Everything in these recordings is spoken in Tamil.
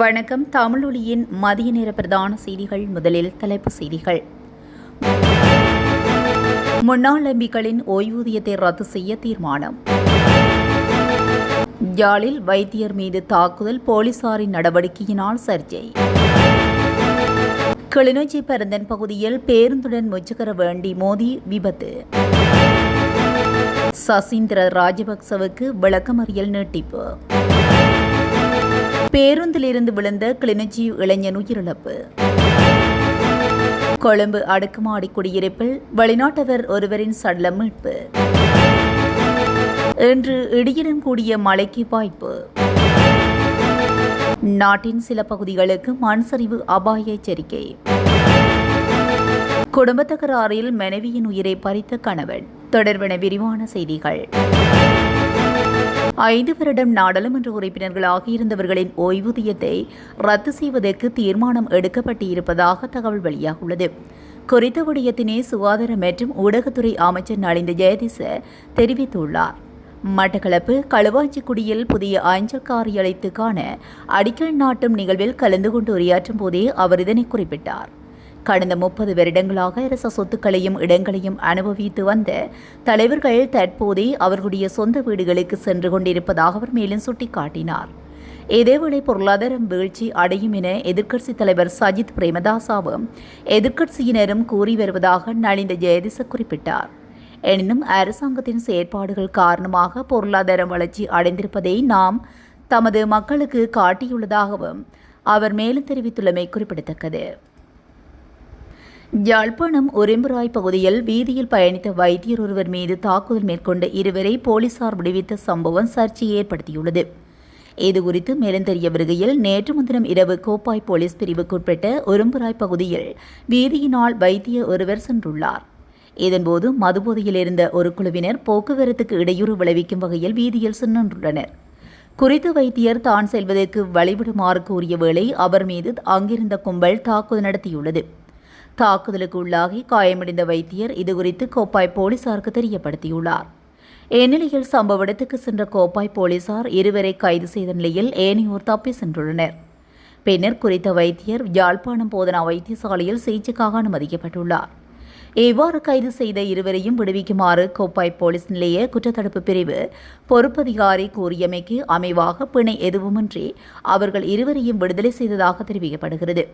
வணக்கம். தமிழொலியின் மதிய நேர பிரதான செய்திகள். முதலில் தலைப்பு செய்திகள். முன்னாள் எம்பிக்களின் ஓய்வூதியத்தை ரத்து செய்ய தீர்மானம். யாழில் வைத்தியர் மீது தாக்குதல் போலீசாரின் நடவடிக்கையினால் சர்ச்சை. கிளிநொச்சி பரந்தன் பகுதியில் பேருந்துடன் முச்சக்கர வேண்டி மோதி விபத்து. சசீந்திர ராஜபக்சவுக்கு விளக்கமறியல் நீட்டிப்பு. பேருந்திலிருந்து விழுந்த கிளிநொச்சி இளைஞன் உயிரிழப்பு. கொழும்பு அடுக்குமாடி குடியிருப்பில் வெளிநாட்டவர் ஒருவரின் சடலம் மீட்பு. இன்று இடியுடன் கூடிய மழைக்கு வாய்ப்பு. நாட்டின் சில பகுதிகளுக்கு மண் சரிவு அபாய எச்சரிக்கை. குடும்ப தகராறில் மனைவியின் உயிரை பறித்த கணவன். தொடர்பின விரிவான செய்திகள். ஐந்து வருடம் நாடாளுமன்ற உறுப்பினர்களாக இருந்தவர்களின் ஓய்வூதியத்தை ரத்து செய்வதற்கு தீர்மானம் எடுக்கப்பட்டிருப்பதாக தகவல் வெளியாகுள்ளது குறித்த விடயத்தினை சுகாதார மற்றும் ஊடகத்துறை அமைச்சர் நலிந்த ஜெயதிச தெரிவித்துள்ளார். மட்டக்களப்பு களுவாஞ்சிக்குடியில் புதிய அஞ்சல் காரியாலயத்துக்கான அடிக்கல் நாட்டும் நிகழ்வில் கலந்து கொண்டு உரையாற்றும் போதே அவர் இதனை குறிப்பிட்டார். கடந்த முப்பது வருடங்களாக அரச சொத்துக்களையும் இடங்களையும் அனுபவித்து வந்த தலைவர்கள் தற்போதே அவர்களுடைய சொந்த வீடுகளுக்கு சென்று கொண்டிருப்பதாக அவர் மேலும் சுட்டிக்காட்டினார். இதேவேளை பொருளாதாரம் வீழ்ச்சி அடையும் என எதிர்க்கட்சி தலைவர் சஜித் பிரேமதாசாவும் எதிர்க்கட்சியினரும் கூறி வருவதாக நலிந்த ஜெயதிச குறிப்பிட்டார். எனினும் அரசாங்கத்தின் செயற்பாடுகள் காரணமாக பொருளாதார வளர்ச்சி அடைந்திருப்பதை நாம் தமது மக்களுக்கு காட்டியுள்ளதாகவும் அவர் மேலும் தெரிவித்துள்ளமை குறிப்பிடத்தக்கது. யாழ்ப்பாணம் ஒரெம்புராய் பகுதியில் வீதியில் பயணித்த வைத்தியர் ஒருவர் மீது தாக்குதல் மேற்கொண்ட இருவரை போலீசார் விடுவித்த சம்பவம் சர்ச்சையை ஏற்படுத்தியுள்ளது. இதுகுறித்து மேலும் தெரிய வருகையில் நேற்று முன்தினம் இரவு கோப்பாய் போலீஸ் பிரிவுக்குட்பட்ட ஒரும்புராய் பகுதியில் வீதியினால் வைத்திய ஒருவர் சென்றுள்ளார். இதன்போது மதுபோதையில் இருந்த ஒரு குழுவினர் போக்குவரத்துக்கு இடையூறு விளைவிக்கும் வகையில் வீதியில் சென்றுள்ளனர் குறித்த வைத்தியர் தான் செல்வதற்கு வழிவிடுமாறு கூறிய வேளை அவர் மீது அங்கிருந்த கும்பல் தாக்குதல் நடத்தியுள்ளது. தாக்குதலுக்கு உள்ளாகி காயமடைந்த வைத்தியர் இதுகுறித்து கோப்பாய் போலீசாருக்கு தெரியப்படுத்தியுள்ளார். இந்நிலையில் சம்பவ இடத்துக்கு சென்ற கோப்பாய் போலீசார் இருவரை கைது செய்த நிலையில் ஏனையோர் தப்பி சென்றுள்ளனர். பின்னர் குறித்த வைத்தியர் யாழ்ப்பாணம் போதனா வைத்தியசாலையில் சிகிச்சைக்காக அனுமதிக்கப்பட்டுள்ளார். இவ்வாறு கைது செய்த இருவரையும் விடுவிக்குமாறு கோப்பாய் போலீஸ் நிலைய குற்றத்தடுப்பு பிரிவு பொறுப்பதிகாரி கூறியமைக்கு அமைவாக பிணை எதுவுமின்றி அவர்கள் இருவரையும் விடுதலை செய்ததாக தெரிவிக்கப்படுகிறது.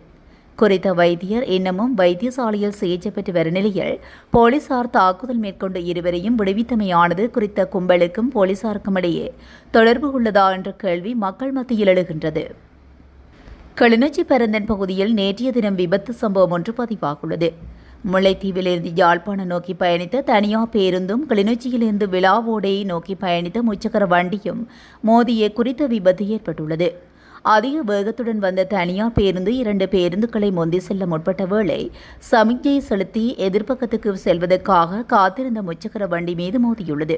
குறித்த வைத்தியர் இன்னமும் வைத்தியசாலையில் சிகிச்சை பெற்று வரும் நிலையில் போலீசார் தாக்குதல் மேற்கொண்டு இருவரையும் விடுவித்தமையானது குறித்த கும்பலுக்கும் போலீசாருக்கும் இடையே தொடர்பு உள்ளதா என்ற கேள்வி மக்கள் மத்தியில் எழுகின்றது. கிளிநொச்சி பரந்தன் பகுதியில் நேற்றைய தினம் விபத்து சம்பவம் ஒன்று பதிவாகுள்ளது. முல்லைத்தீவிலிருந்து யாழ்ப்பாணம் நோக்கி பயணித்த தனியார் பேருந்தும் கிளிநொச்சியிலிருந்து விழாவோடையை நோக்கி பயணித்த முச்சக்கர வண்டியும் மோதிய குறித்த விபத்து ஏற்பட்டுள்ளது. அதிக வேகத்துடன் வந்த தனியார் பேருந்து இரண்டு பேருந்துகளை மொந்தி செல்ல முற்பட்ட வேளை சமிக்ஞை செலுத்தி எதிர்ப்பக்கத்துக்கு செல்வதற்காக காத்திருந்த முச்சக்கர வண்டி மீது மோதியுள்ளது.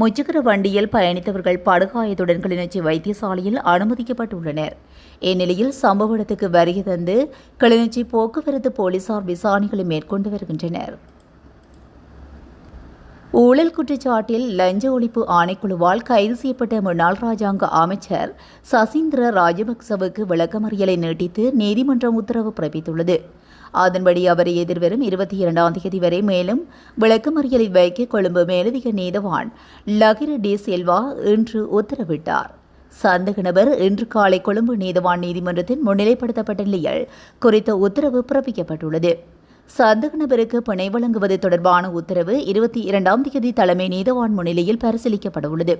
முச்சக்கர வண்டியில் பயணித்தவர்கள் படுகாயத்துடன் கிளிநொச்சி வைத்தியசாலையில் அனுமதிக்கப்பட்டுள்ளனர். இந்நிலையில் சம்பவ இடத்துக்கு வருகை தந்து கிளிநொச்சி போக்குவரத்து போலீசார் விசாரணைகளை மேற்கொண்டு வருகின்றனர். ஊழல் குற்றச்சாட்டில் லஞ்ச ஒழிப்பு ஆணைக்குழுவால் கைது செய்யப்பட்ட முன்னாள் ராஜாங்க அமைச்சர் சசீந்திர ராஜபக்சவுக்கு விளக்கமறியலை நீட்டித்து நீதிமன்றம் உத்தரவு பிறப்பித்துள்ளது. அதன்படி அவரை எதிர்வரும் இருபத்தி இரண்டாம் தேதி வரை மேலும் விளக்கமறியலை வைக்க கொழும்பு மேலதிக நீதவான் லகிர டி செல்வா இன்று உத்தரவிட்டார். சந்தக நபர் இன்று காலை கொழும்பு நீதவான் நீதிமன்றத்தின் முன்னிலைப்படுத்தப்பட்ட நிலையில் குறித்த உத்தரவு பிறப்பிக்கப்பட்டுள்ளது. சந்தக நபருக்கு பிணை வழங்குவது தொடர்பான உத்தரவு இருபத்தி இரண்டாம் தேதி தலைமை நீதவான் முன்னிலையில் பரிசீலிக்கப்பட உள்ளது.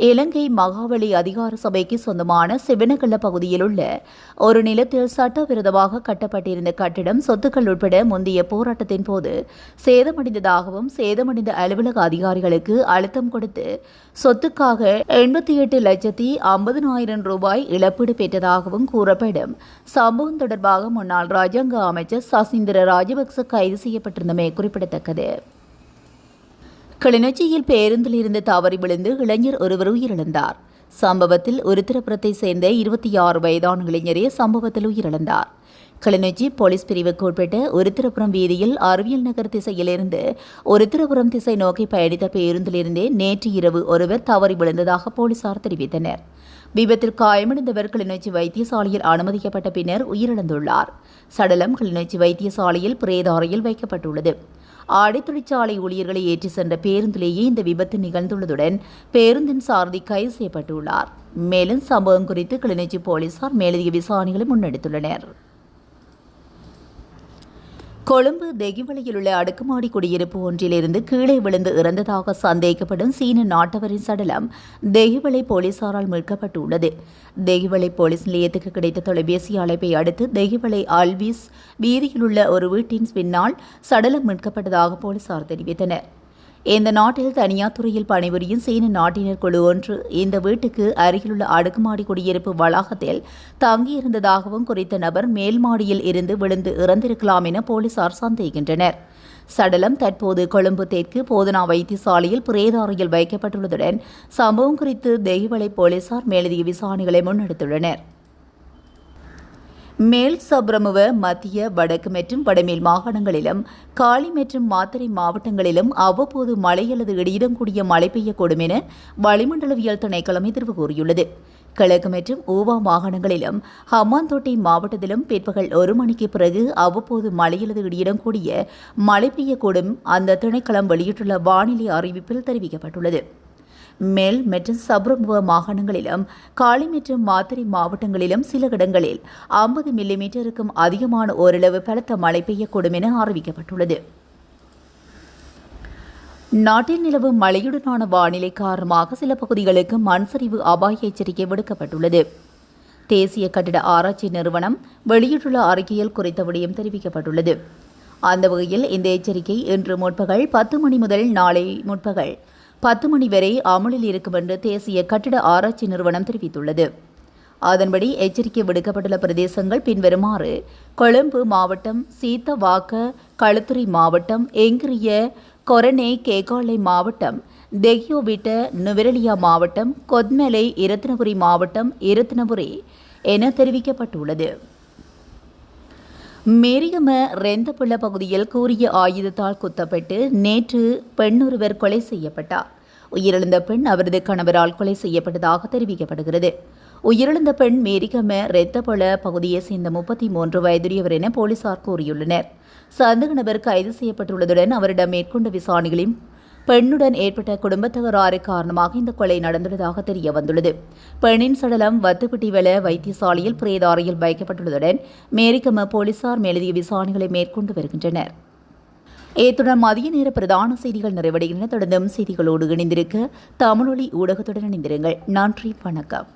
இலங்கை மகாவலி அதிகார சபைக்கு சொந்தமான சிவனகல்ல பகுதியில் உள்ள ஒரு நிலத்தில் சட்டவிரோதமாக கட்டப்பட்டிருந்த கட்டிடம் சொத்துக்கள் உட்பட முந்தைய போராட்டத்தின் போது சேதமடைந்ததாகவும் சேதமடைந்த அலுவலக அதிகாரிகளுக்கு அழுத்தம் கொடுத்து சொத்துக்காக எண்பத்தி எட்டு லட்சத்தி ஐம்பதனாயிரம் ரூபாய் இழப்பீடு பெற்றதாகவும் கூறப்படும். சம்பவம் தொடர்பாக முன்னாள் ராஜாங்க அமைச்சர் சசீந்திர ராஜபக்ச கைது செய்யப்பட்டிருந்தமை குறிப்பிடத்தக்கது. கிளிநொச்சியில் பேருந்தில் இருந்து தவறி விழுந்து இளைஞர் ஒருவர் உயிரிழந்தார். சம்பவத்தில் உருத்திரபுரத்தை சேர்ந்த இருபத்தி ஆறு வயதான இளைஞரே சம்பவத்தில் உயிரிழந்தார். கிளிநொச்சி போலீஸ் பிரிவுக்கு உட்பட்ட உருத்திரபுரம் வீதியில் அறிவியல் நகர் திசையிலிருந்து உருத்திரபுரம் திசை நோக்கி பயணித்த பேருந்திலிருந்தே நேற்று இரவு ஒருவர் தவறி விழுந்ததாக போலீசார் தெரிவித்தனர். விபத்தில் காயமடைந்தவர் கிளிநொச்சி வைத்தியசாலையில் அனுமதிக்கப்பட்ட பின்னர் உயிரிழந்துள்ளார். சடலம் கிளிநொச்சி வைத்தியசாலையில் பிரேத அறையில் வைக்கப்பட்டுள்ளது. ஆடை தொழிற்சாலை ஊழியர்களை ஏற்றி சென்ற பேருந்திலேயே இந்த விபத்து நிகழ்ந்துள்ளதுடன் பேருந்தின் சாரதி கைது செய்யப்பட்டுள்ளார். மேலும் சம்பவம் குறித்து கிளிநொச்சி போலீசார் மேலதிக விசாரணைகளை முன்னெடுத்துள்ளனர். கொழும்பு தெகிவலையில் உள்ள அடுக்குமாடி குடியிருப்பு ஒன்றிலிருந்து கீழே விழுந்து இறந்ததாக சந்தேகிக்கப்படும் சீன நாட்டவரின் சடலம் தெகிவலை போலீசாரால் மீட்கப்பட்டுள்ளது. தெகிவலை போலீஸ் நிலையத்துக்கு கிடைத்த தொலைபேசி அழைப்பை அடுத்து தெகிவலை அல்விஸ் வீதியில் உள்ள ஒரு வீட்டின் பின்னால் சடலம் மீட்கப்பட்டதாக போலீசார் தெரிவித்தனர். இந்த நாட்டில் தனியார் துறையில் பணிபுரியும் சீன நாட்டினர் குழு ஒன்று இந்த வீட்டுக்கு அருகிலுள்ள அடுக்குமாடி குடியிருப்பு வளாகத்தில் தங்கியிருந்ததாகவும் குறித்த நபர் மேல்மாடியில் இருந்து விழுந்து இறந்திருக்கலாம் என போலீசார் சந்தேகின்றனர். சடலம் தற்போது கொழும்பு தெற்கு போதனா வைத்தியசாலையில் பிரேதாரையில் வைக்கப்பட்டுள்ளதுடன் சம்பவம் குறித்து தெய்வலை போலீசார் மேலதிக விசாரணைகளை முன்னெடுத்துள்ளனர். மேல் சப்ரமுவ மத்திய வடக்கு மற்றும் வடமேல் மாகாணங்களிலும் காலி மற்றும் மாத்தறை மாவட்டங்களிலும் அவ்வப்போது மழை அல்லது இடியுடன் கூடிய மழை பெய்யக்கூடும் என வளிமண்டலவியல் திணைக்களம் எதிர்வு கூறியுள்ளது. கிழக்கு மற்றும் ஊவா மாகாணங்களிலும் ஹம்மாந்தோட்டை மாவட்டத்திலும் பிற்பகல் ஒரு மணிக்கு பிறகு அவ்வப்போது மழை அல்லது இடியுடன் கூடிய மழை பெய்யக்கூடும் அந்த திணைக்களம் வெளியிட்டுள்ள வானிலை அறிவிப்பில் தெரிவிக்கப்பட்டுள்ளது. மேல் மற்றும் சப்ரமுவ மாகாணங்களிலும் காளி மற்றும் மாத்தறை மாவட்டங்களிலும் சில இடங்களில் ஐம்பது மில்லிமீட்டருக்கும் அதிகமான ஓரளவு பலத்த மழை பெய்யக்கூடும் என அறிவிக்கப்பட்டுள்ளது. நாட்டில் நிலவும் மழையுடனான வானிலை காரணமாக சில பகுதிகளுக்கு மண் சரிவு அபாய எச்சரிக்கை விடுக்கப்பட்டுள்ளது. தேசிய கட்டிட ஆராய்ச்சி நிறுவனம் வெளியிட்டுள்ள அறிக்கையில் குறித்த விடயம் தெரிவிக்கப்பட்டுள்ளது. அந்த வகையில் இந்த எச்சரிக்கை இன்று முற்பகல் பத்து மணி முதல் நாளை முற்பகல் பத்து மணி வரை அமலில் இருக்கும் என்று தேசிய கட்டிட ஆராய்ச்சி நிறுவனம் தெரிவித்துள்ளது. அதன்படி எச்சரிக்கை விடுக்கப்பட்டுள்ள பிரதேசங்கள் பின்வருமாறு கொழும்பு மாவட்டம் சீத்தவாக்க களுத்துறை மாவட்டம் எங்கிரிய கொரனே கேகாலை மாவட்டம் தெஹியோவிட்ட நுவரெலியா மாவட்டம் கொத்மலை இரத்தினபுரி மாவட்டம் இரத்தினபுரி என தெரிவிக்கப்பட்டுள்ளது. மேரிகம ரெந்தப்புள்ள பகுதியில் கூறிய ஆயுதத்தால் குத்தப்பட்டு நேற்று பெண்ணொருவர் கொலை செய்யப்பட்டார். உயிரிழந்த பெண் அவரது கணவரால் கொலை செய்யப்பட்டதாக தெரிவிக்கப்படுகிறது. உயிரிழந்த பெண் மேரிகம ரெத்தபுல பகுதியை சேர்ந்த முப்பத்தி மூன்று வயதுடையவர் என போலீசார் கூறியுள்ளனர். சந்தக நபர் கைது செய்யப்பட்டுள்ளதுடன் அவரிடம் மேற்கொண்ட விசாரணைகளையும் பெண்ணுடன் ஏற்பட்ட குடும்ப தகராறு காரணமாக இந்த கொலை நடந்துள்ளதாக தெரிய வந்துள்ளது. பெண்ணின் சடலம் வத்துப்பிட்டிவெள வைத்தியசாலையில் பிரேதாரையில் வைக்கப்பட்டுள்ளதுடன் மேரிக்கம போலீசார் மேலதிக விசாரணைகளை மேற்கொண்டு வருகின்றனர். இத்துடன் மதிய நேர பிரதான செய்திகள் நிறைவடைகின்றன. தொடர்ந்தும் செய்திகளோடு இணைந்திருக்க தமிழொலி ஊடகத்துடன் இணைந்திருங்கள். நன்றி வணக்கம்.